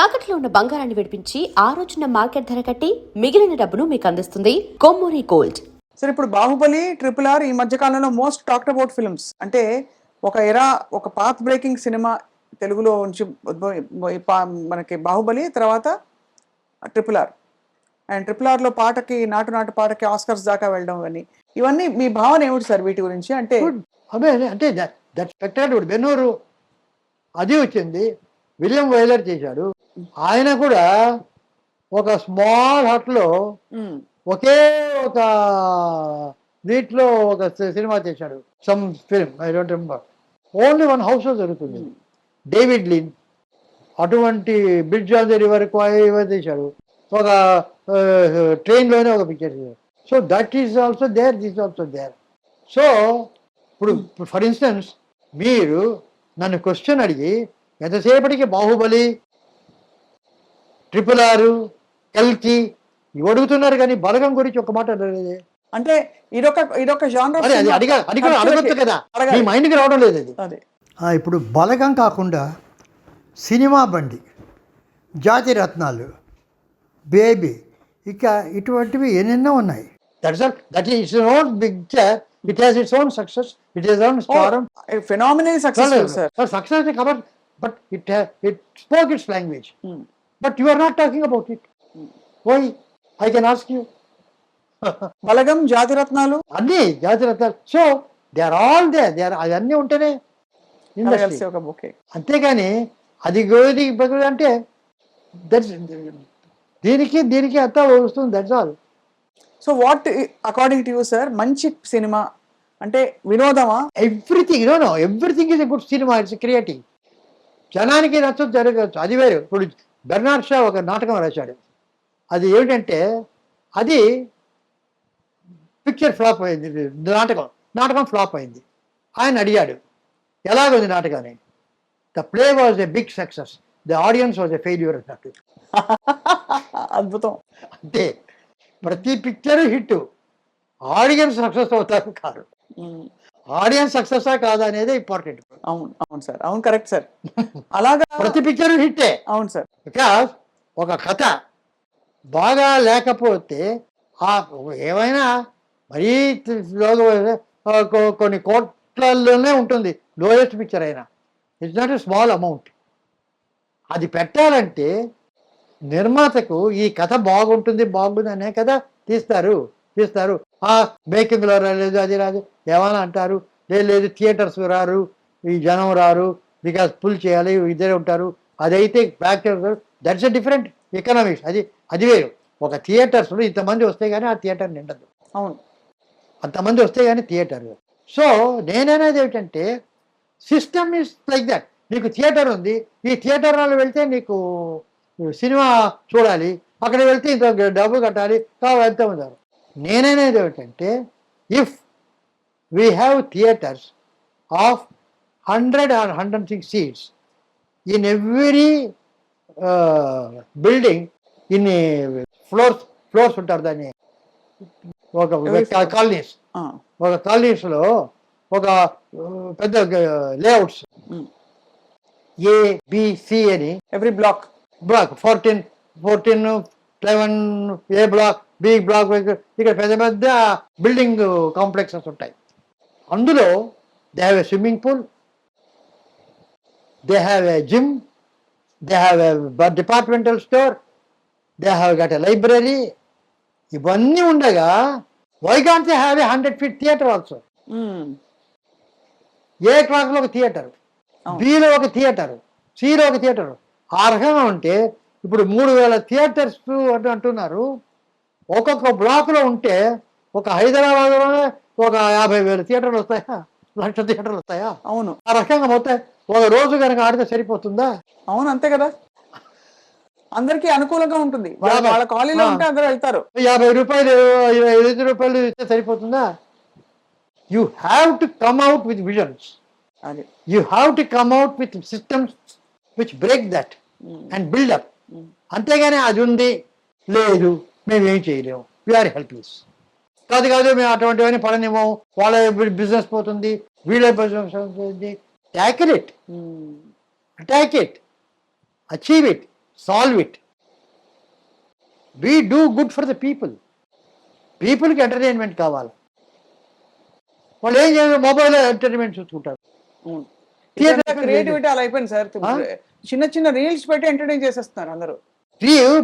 తాకట్లో ఉన్న బంగారాన్ని విడిపించి ఆ రోజున మార్కెట్ ధర కట్టి మిగిలిన డబ్బును మీకు అందిస్తుంది కొమ్మూరి గోల్డ్. సరే ఇప్పుడు బాహుబలి ట్రిపుల్ ఆర్ ఈ మధ్య కాలంలో మోస్ట్ టాక్డ్ అబౌట్ ఫిల్మ్స్. అంటే ఒక ఎరా ఒక పాత్ బ్రేకింగ్ సినిమా తెలుగులో పా- మనకి బాహుబలి తర్వాత ట్రిపుల్ ఆర్. అండ్ ట్రిపుల్ ఆర్లో పాటకి నాటు నాటు పాటకి ఆస్కర్స్ దాకా వెళ్ళడం అని ఇవన్నీ మీ భావన ఏమిటి సార్ వీటి గురించి? అంటే అంటే దట్ స్పెక్టాకులర్ బెన్నూరు అది వచ్చింది. విలియం వైలర్ చేశాడు. ఆయన కూడా ఒక స్మాల్ హట్లో ఒకే ఒక వీటిలో ఒక సినిమా చేశాడు. Some film I don't remember. Only one హౌస్లో జరుగుతుంది. డేవిడ్ లిన్ అటువంటి బ్రిడ్జ్ ఆన్ ది రివర్ చేశాడు ఒక ట్రైన్లోనే ఒక పిక్చర్ చేశాడు so that is also there this also there. So ఇప్పుడు ఫర్ ఇన్స్టెన్స్ మీరు నన్ను క్వశ్చన్ అడిగి ఎంతసేపటికి బాహుబలి ట్రిపుల్ ఆరు కల్కి ఇవి అడుగుతున్నారు కానీ బలగం గురించి ఒక మాట అడగలేదే అంటే ఇదొక ఇదొక అడగొచ్చు కదా. మీ మైండ్కి రావడం లేదు అది అదే. ఆ, ఇప్పుడు బలగం కాకుండా సినిమా బండి జాతి రత్నాలు బేబీ ఇక ఇటువంటివి ఎన్నెన్నో ఉన్నాయి. That's all that is own picture it has its own success it is own phenomenal successful sir success cover but it it spoke its language Hmm. But you are not talking about it why I can ask you Balagam Jathi Ratnalu అన్నీ జాతి రత్నాలు. So they are all they they are అవన్నీ ఉంటేనే industry ఒక bouquet. అంతేగాని అది గోది అంటే that's దీనికి దీనికి అంతా వస్తుంది that's all so what according to you sir మంచి సినిమా అంటే వినోదమా? Everything no no everything is a good cinema it's creative జనానికి నచ్చదు జరగచ్చు. అది వేరు. ఇప్పుడు బెర్నాడ్ షా ఒక నాటకం రాశాడు. అది ఏమిటంటే అది పిక్చర్ ఫ్లాప్ అయింది. నాటకం. నాటకం ఫ్లాప్ అయింది. ఆయన అడిగాడు ఎలాగుంది నాటకాన్ని? The play was a big success. The audience was a failure అన్నట్టు అద్భుతం. అంతే ప్రతి పిక్చర్ హిట్ ఆడియన్స్ సక్సెస్ అవుతారు కాదు. ఆడియన్స్ సక్సెస్ కాదా అనేది ఇంపార్టెంట్ అవును అవును సార్. అవును కరెక్ట్ సార్. అలాగా ప్రతి పిక్చర్ హిట్టే అవును సార్. బికాస్ ఒక కథ బాగా లేకపోతే ఆ ఏమైనా మరీ కొన్ని కోట్లలోనే ఉంటుంది. లోయెస్ట్ పిక్చర్ అయినా. It's not a small amount అది పెట్టాలంటే నిర్మాతకు ఈ కథ బాగుంటుంది బాగుంది అనే కదా తీస్తారు. తీస్తారు ఆ మేకింగ్లో రాలేదు అది రాదు ఏమైనా అంటారు? లేదు లేదు థియేటర్స్ రారు ఈ జనం రారు బికాస్ పుల్ చేయాలి ఇద్దరే ఉంటారు. అదైతే back that's a different economics. అది అది వేరు. ఒక థియేటర్స్లో ఇంతమంది వస్తే కానీ ఆ థియేటర్ నిండదు. అవును. అంతమంది వస్తే కానీ థియేటర్ సో నేననేది ఏమిటంటే సిస్టమ్ ఇస్ లైక్ దట్. నీకు థియేటర్ ఉంది. ఈ థియేటర్ వాళ్ళు వెళ్తే నీకు సినిమా చూడాలి. అక్కడ వెళ్తే ఇంత డబ్బు కట్టాలి. కావాలి ఎంత ఉన్నారు. నేననేది ఏమిటంటే if we have theatres of hundred or hundred six seats in every building ఇన్ని ఫ్లోర్స్ ఫ్లోర్స్ ఉంటారు దాన్ని. ఒక. కాలనీస్ ఒక కాలనీస్లో ఒక ఆ, పెద్ద లేఅవుట్స్. ఏ బిసి అని every block block fourteen fourteen eleven A block B block ఇక్కడ పెద్ద పెద్ద బిల్డింగ్ కాంప్లెక్సెస్ ఉంటాయి. అందులో they have a swimming pool they have a gym they have a departmental store they have got a library ఇవన్నీ ఉండగా why can't they have a hundred feet theatre also A క్లాస్లో ఒక theatre. Below ఒక theatre సిలో ఒక theatre ఆ రకంగా ఉంటే ఇప్పుడు మూడు వేల థియేటర్స్ అని అంటున్నారు. ఒక్కొక్క బ్లాక్లో ఉంటే ఒక హైదరాబాద్లోనే ఒక యాభై వేల థియేటర్లు వస్తాయా? లక్ష థియేటర్లు వస్తాయా? అవును. ఆ రకంగా మొత్తం ఒక రోజు కనుక ఆడితే సరిపోతుందా? అవును అంతే కదా. అందరికీ అనుకూలంగా ఉంటుంది. వాళ్ళ కాలనీలో. ఉంటే అందరూ వెళ్తారు. యాభై రూపాయలు ఇరవై ఐదు రూపాయలు ఇస్తే సరిపోతుందా? You have to come out with visions you have to come out with systems which break that. And build up. అంతేగాని అది ఉంది లేదు మేము ఏం చేయలేము వీఆర్ హెల్ప్లెస్ కాదు కాదు మేము అటువంటివన్నీ పడనివ్వము. వాళ్ళ బిజినెస్ పోతుంది వీళ్ళ బిజినెస్ పోతుంది. Tackle it attack it achieve it solve it we do good for the people పీపుల్కి ఎంటర్టైన్మెంట్ కావాలి. వాళ్ళు ఏం చేయాలి మొబైల్లో ఎంటర్టైన్మెంట్ చూసుకుంటారు క్రియేటివిటీ అలా అయిపోయింది సార్? చిన్న చిన్న రీల్స్ పెట్టి ఎంటర్టైన్ చేసేస్తున్నారు అందరూ.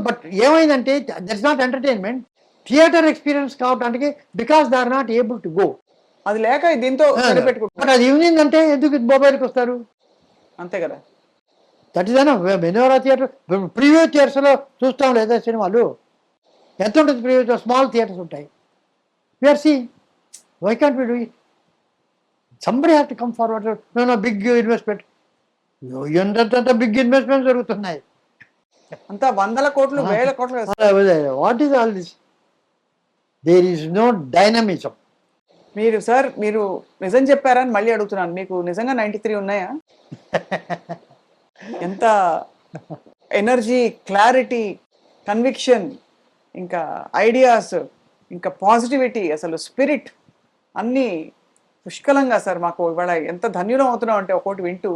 బట్ ఏమైందంటే that's not entertainment theatre experience కావడానికి because they are not able to go అది లేక దీంతో బట్ అది ఈవినింగ్ అంటే ఎందుకు మొబైల్కి వస్తారు? అంతే కదా. దట్ ఇస్ అన్న మెనోరా థియేటర్ ప్రివ్యూ థియేటర్స్లో చూస్తాం లేదా సినిమాలు? ఎంత ఉంటుంది ప్రివ్యూ స్మాల్ థియేటర్స్ ఉంటాయి. We are see why can't we do somebody have to come forward no big investment ఎంత బిగ్ ఇన్వెస్ట్మెంట్ జరుగుతున్నాయి. అంతా వందల కోట్లు వేల కోట్లు. What is all this there is no dynamism మీరు సార్ మీరు నిజం చెప్పారని మళ్ళీ అడుగుతున్నాను. మీకు నిజంగా నైన్టీ త్రీ ఉన్నాయా? ఎంత ఎనర్జీ క్లారిటీ కన్విక్షన్ ఇంకా ఐడియాస్ ఇంకా పాజిటివిటీ అసలు స్పిరిట్ అన్నీ పుష్కలంగా సార్ మాకు ఇవాళ ఎంత ధన్యులం అవుతున్నాం అంటే ఒకటి వింటూ.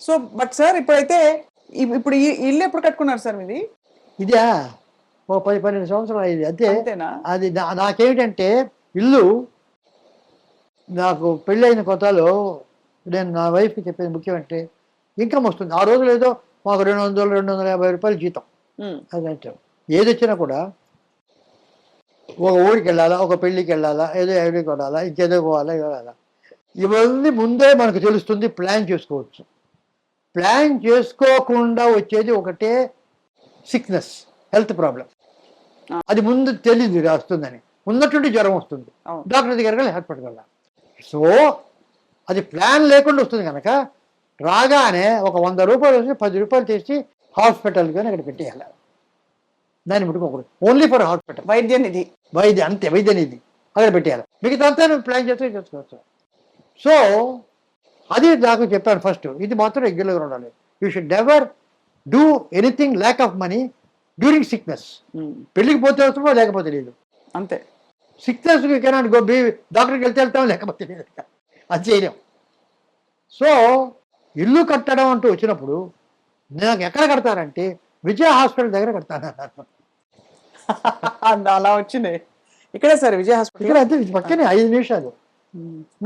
సో బట్ సార్ ఇప్పుడైతే ఇప్- ఇప్పుడు ఈ ఇల్లు ఎప్పుడు కట్టుకున్నారు సార్ మీది? ఇదా? ఓ పది పన్నెండు సంవత్సరాలు అయింది. అంతే. అది నాకేమిటంటే ఇల్లు నాకు పెళ్ళైన కొత్తలో నేను నా వైఫ్కి చెప్పేది ముఖ్యం అంటే ఇన్కమ్ వస్తుంది. ఆ రోజులు ఏదో మాకు రెండు వందలు రెండు వందల యాభై రూపాయలు జీతం. అదంటే ఏది వచ్చినా కూడా ఒక ఊరికి వెళ్ళాలా ఒక పెళ్ళికి వెళ్ళాలా ఏదో ఎవరికి కొనాలా ఇంకేదో పోవాలా ఇవ్వాలా. ఇవన్నీ ముందే మనకు తెలుస్తుంది ప్లాన్ చేసుకోవచ్చు. ప్లాన్ చేసుకోకుండా వచ్చేది ఒకటే సిక్నెస్ హెల్త్ ప్రాబ్లం అది ముందు తెలియదు వస్తుందని. ఉన్నట్టుండి జ్వరం వస్తుంది. డాక్టర్ దగ్గరికి వెళ్ళి హాస్పిటల్ సో అది ప్లాన్ లేకుండా వస్తుంది కనుక రాగానే ఒక వంద రూపాయలు వచ్చి పది రూపాయలు చేసి హాస్పిటల్ కానీ అక్కడ పెట్టేయాలి. దాన్ని ముట్టుకోకూడదు. ఓన్లీ ఫర్ హాస్పిటల్ వైద్య నిధి వైద్య అంతే వైద్య నిధి అక్కడ పెట్టేయాలి. మిగతా అంతా ప్లాన్ చేస్తే చేసుకోవచ్చు. సో అది నాకు చెప్పాను ఫస్ట్ ఇది మాత్రం రెగ్యులర్గా ఉండాలి. You should never do anything lack of money during sickness పెళ్ళికి పోతే వస్తుందో లేకపోతే లేదు? అంతే. సిక్నెస్ కెనాట్ గో బీ డాక్టర్కి వెళ్తే వెళ్తాం లేకపోతే లేదు. అది చేయలేం. సో ఇల్లు కట్టడం అంటూ వచ్చినప్పుడు నాకు ఎక్కడ కడతారంటే విజయ హాస్పిటల్ దగ్గర కడతాను. అన్నారు అలా వచ్చింది. ఇక్కడే సార్ విజయ ఇక్కడ హాస్పిటల్ అంతే ఇది పక్కనే ఐదు నిమిషాలు.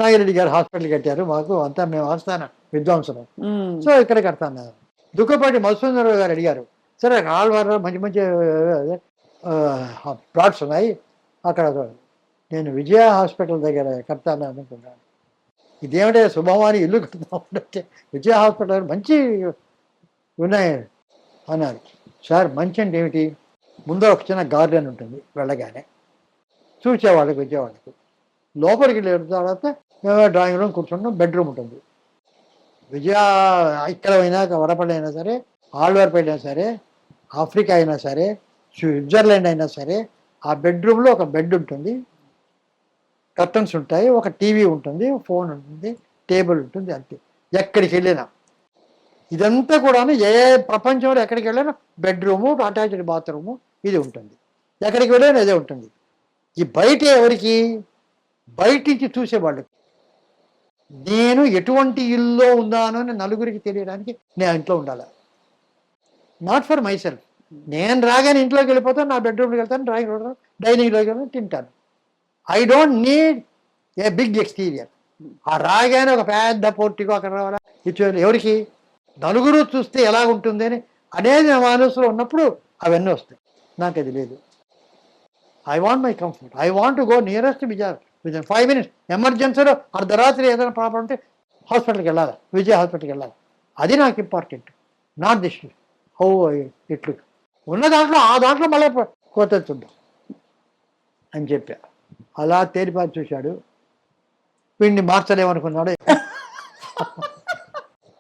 నాగిరెడ్డి గారు హాస్పిటల్ కట్టారు మాకు అంతా మేము ఆస్థాన విద్వాంసులు సో ఇక్కడ కడతాను. దుఃఖపాటి మధుసూదరరావు గారు అడిగారు సరే ఆళ్వారు మంచి మంచి ప్లాట్స్ ఉన్నాయి అక్కడ నేను విజయ హాస్పిటల్ దగ్గర కడతాను అనుకున్నాను. ఇదేమిటే శుభమాని ఇల్లు కడతామంటే విజయ హాస్పిటల్ మంచి ఉన్నాయి అన్నారు. సార్ మంచి అంటే ఏమిటి? ముందర ఒక చిన్న గార్డెన్ ఉంటుంది వెళ్ళగానే. చూసేవాళ్ళకి వచ్చేవాళ్ళకి లోపలికి వెళ్ళిన తర్వాత మేము డ్రాయింగ్ రూమ్ కూర్చున్నాం బెడ్రూమ్ ఉంటుంది. విజయ ఇక్కడ అయినా వడపల్లి అయినా సరే ఆళ్వార్పేట అయినా సరే ఆఫ్రికా అయినా సరే స్విట్జర్లాండ్ అయినా సరే ఆ బెడ్రూమ్లో ఒక బెడ్ ఉంటుంది. కర్టన్స్ ఉంటాయి ఒక టీవీ ఉంటుంది ఫోన్ ఉంటుంది టేబుల్ ఉంటుంది అంతే. ఎక్కడికి వెళ్ళినా. ఇదంతా కూడా ఏ ప్రపంచంలో ఎక్కడికి వెళ్ళినా బెడ్రూము అటాచ్డ్ బాత్రూము ఇది ఉంటుంది. ఎక్కడికి వెళ్ళినా ఇదే ఉంటుంది. ఈ బయట ఎవరికి? బయట నుంచి చూసేవాళ్ళకి నేను ఎటువంటి ఇల్లో ఉన్నానో అని నలుగురికి తెలియడానికి నేను ఇంట్లో ఉండాలి? నాట్ ఫర్ మై సెల్ఫ్ నేను రాగానే ఇంట్లోకి వెళ్ళిపోతాను నా బెడ్రూమ్కి వెళ్తాను డ్రాయింగ్ రూమ్ డైనింగ్లోకి వెళ్తాను తింటాను. I don't need a big exterior ఆ రాగానే ఒక పెద్ద పోర్టికో అక్కడ రావాలా? ఇటు ఎవరికి? నలుగురు చూస్తే ఎలా ఉంటుంది అని అనేది నా మనసులో ఉన్నప్పుడు అవన్నీ వస్తాయి. నాకు అది లేదు I want my comfort I want go nearest Vijaya Vijay five minutes ఎమర్జెన్సీలో అర్ధరాత్రి ఏదైనా ప్రాబ్లం ఉంటే హాస్పిటల్కి వెళ్ళాలి. విజయ హాస్పిటల్కి వెళ్ళాలి. అది నాకు ఇంపార్టెంట్ నాట్ దిస్ హౌ ఇట్లు ఉన్న దాంట్లో ఆ దాంట్లో మళ్ళీ కోత అని చెప్పా. అలా తేలిపారి చూశాడు. వీడిని మార్చలేమనుకున్నాడు.